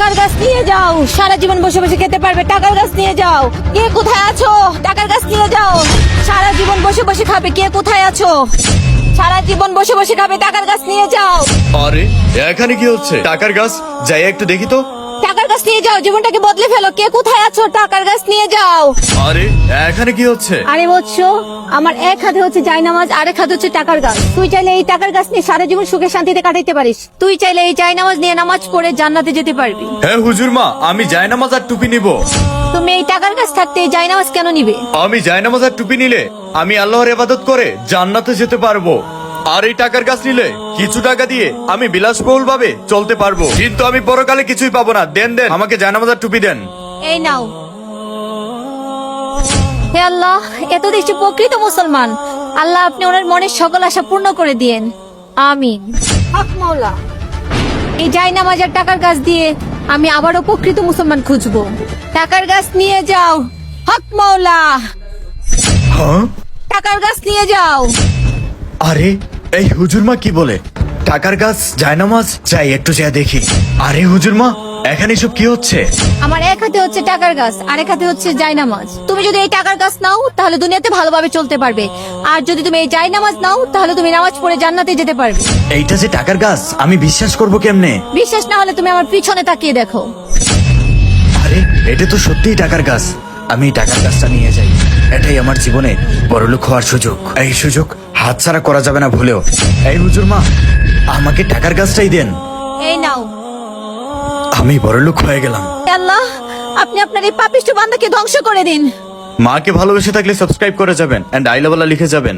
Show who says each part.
Speaker 1: টাকার গাছ নিয়ে যাও। সারা জীবন বসে বসে খেতে পারবে, টাকার গাছ নিয়ে যাও। কে কোথায় আছো? টাকার গাছ নিয়ে যাও। সারা জীবন বসে বসে খাবে, কে কোথায় আছো? সারা জীবন বসে বসে খাবে, টাকার গাছ নিয়ে যাও।
Speaker 2: আরে, এখানে কি হচ্ছে? টাকার গাছ? যাই একটু দেখি তো।
Speaker 1: গাছ নিয়ে যাও জীবনটাকে বদলে ফেলো। কে কোথায় আছো? টাকার গাছ নিয়ে যাও।
Speaker 2: আরে এখানে কি হচ্ছে?
Speaker 1: আরে বৎস আমার এক হাতে হচ্ছে জায়নামাজ আরেক হাতে হচ্ছে টাকার গাছ। তুই চাইলে এই টাকার গাছ নিয়ে সারা জীবন সুখে শান্তিতে কাটাইতে পারিস। তুই চাইলে এই জায়নামাজ নিয়ে নামাজ পড়ে জান্নাতে যেতে পারবি।
Speaker 2: হ্যাঁ হুজুর মা আমি জায়নামাজ আর টুপি নিব।
Speaker 1: তুমি এই টাকার গাছ থাকতে এই জায়নামাজ কেন নিবে?
Speaker 2: আমি জায়নামাজ আর টুপি নিলে আমি আল্লাহর ইবাদত করে জান্নাতে যেতে পারব। আর এই টাকার গাছ নিলে কিছু টাকা দিয়ে আমি বিলাসবহুল ভাবে চলতে পারব। কিন্তু আমি পরকালে কিছুই পাবো না। দেন দেন আমাকে জায়নামাজ আর টুপি দেন।
Speaker 1: এই নাও। হে আল্লাহ এত দেখছি প্রকৃত মুসলমান। আল্লাহ আপনি ওনার মনের সকল আশা পূর্ণ করে দিয়েন। আমিন। হক মাওলা এই যাই নামাজের টাকার গাছ দিয়ে আমি আবারও প্রকৃত মুসলমান খুঁজবো। টাকার গাছ নিয়ে যাও। হক মাওলা।
Speaker 2: হ্যাঁ?
Speaker 1: টাকার গাছ নিয়ে যাও।
Speaker 2: আরে এই হুজুর মা কি বলে? টাকার গাছ জায়নামাজ যাই একটু যা দেখি। আরে হুজুর মা এখানে সব কি হচ্ছে?
Speaker 1: আমার এক হাতে হচ্ছে টাকার গাছ আর এক হাতে হচ্ছে জায়নামাজ তুমি যদি এই টাকার গাছ নাও তাহলে দুনিয়াতে ভালোভাবে চলতে পারবে। আর যদি তুমি এই জায়নামাজ নাও তাহলে তুমি নামাজ পড়ে জান্নাতে যেতে পারবে।
Speaker 2: এইটা যে টাকার গাছ আমি বিশ্বাস করব কেমনে?
Speaker 1: বিশ্বাস না হলে তুমি আমার পিছনে তাকিয়ে দেখো।
Speaker 2: আরে এটা তো সত্যিই টাকার গাছ। আমি এই টাকার গাছটা নিয়ে যাই। এটাই আমার জীবনে বড়লোক হওয়ার সুযোগ। এই সুযোগ হাতছাড়া করা যাবে না ভুলেও। এই হুজুর মা আমাকে টাকার গাছটাই দেন।
Speaker 1: এই নাও।
Speaker 2: আমি বড়লোক হয়ে গেলাম।
Speaker 1: আল্লাহ আপনি আপনার এই পাপিষ্ঠ বান্দাকে ধ্বংস করে দিন।
Speaker 2: মাকে ভালোবেসে থাকলে সাবস্ক্রাইব করে যাবেন এন্ড আইলাবালা লিখে যাবেন।